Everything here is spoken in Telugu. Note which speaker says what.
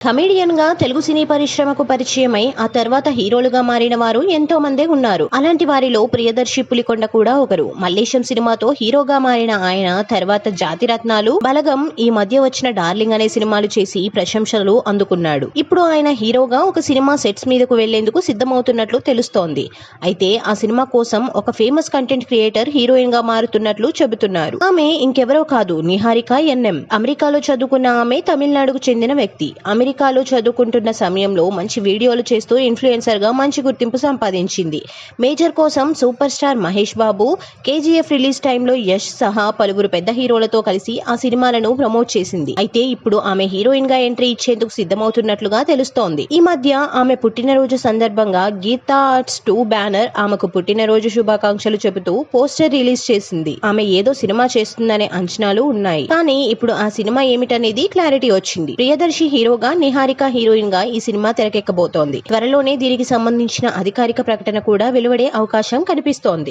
Speaker 1: కమెడియన్గా తెలుగు సినీ పరిశ్రమకు పరిచయమై ఆ తర్వాత హీరోలుగా మారిన వారు ఎంతో మందే ఉన్నారు. అలాంటి వారిలో ప్రియదర్శి పులికొండ కూడా ఒకరు. మల్లేశం సినిమాతో హీరోగా మారిన ఆయన తర్వాత జాతిరత్నాలు బలగం ఈ మధ్య వచ్చిన డార్లింగ్ అనే సినిమాలు చేసి ప్రశంసలు అందుకున్నాడు. ఇప్పుడు ఆయన హీరోగా ఒక సినిమా సెట్స్ మీదకు వెళ్ళేందుకు సిద్ధమవుతున్నట్లు తెలుస్తోంది. అయితే ఆ సినిమా కోసం ఒక ఫేమస్ కంటెంట్ క్రియేటర్ హీరోయిన్గా మారుతున్నట్లు చెబుతున్నారు. ఆమె ఇంకెవరో కాదు నిహారిక ఎన్ఎం అమెరికాలో చదువుకున్న ఆమె తమిళనాడుకు చెందిన వ్యక్తి. అమెరికాలో చదువుకుంటున్న సమయంలో మంచి వీడియోలు చేస్తూ ఇన్ఫ్లుయెన్సర్గా మంచి గుర్తింపు సంపాదించింది. మేజర్ కోసం super star Mahesh Babu KGF release టైంలో యష్ సహా పలువురు పెద్ద హీరోలతో కలిసి ఆ సినిమాలను ప్రమోట్ చేసింది. అయితే ఇప్పుడు ఆమె హీరోయిన్గా ఎంట్రీ ఇచ్చేందుకు సిద్ధమవుతున్నట్లుగా తెలుస్తోంది. ఈ మధ్య ఆమె పుట్టినరోజు సందర్భంగా గీతా ఆర్ట్స్ టూ బ్యానర్ ఆమెకు పుట్టినరోజు శుభాకాంక్షలు చెబుతూ పోస్టర్ రిలీజ్ చేసింది. ఆమె ఏదో సినిమా చేస్తుందనే అంచనాలు ఉన్నాయి. కానీ ఇప్పుడు ఆ సినిమా ఏమిటనేది క్లారిటీ వచ్చింది. ప్రియదర్శి హీరోగా నిహారిక హీరోయిన్గా ఈ సినిమా తెరకెక్కబోతోంది. త్వరలోనే దీనికి సంబంధించిన అధికారిక ప్రకటన కూడా వెలువడే అవకాశం కనిపిస్తోంది.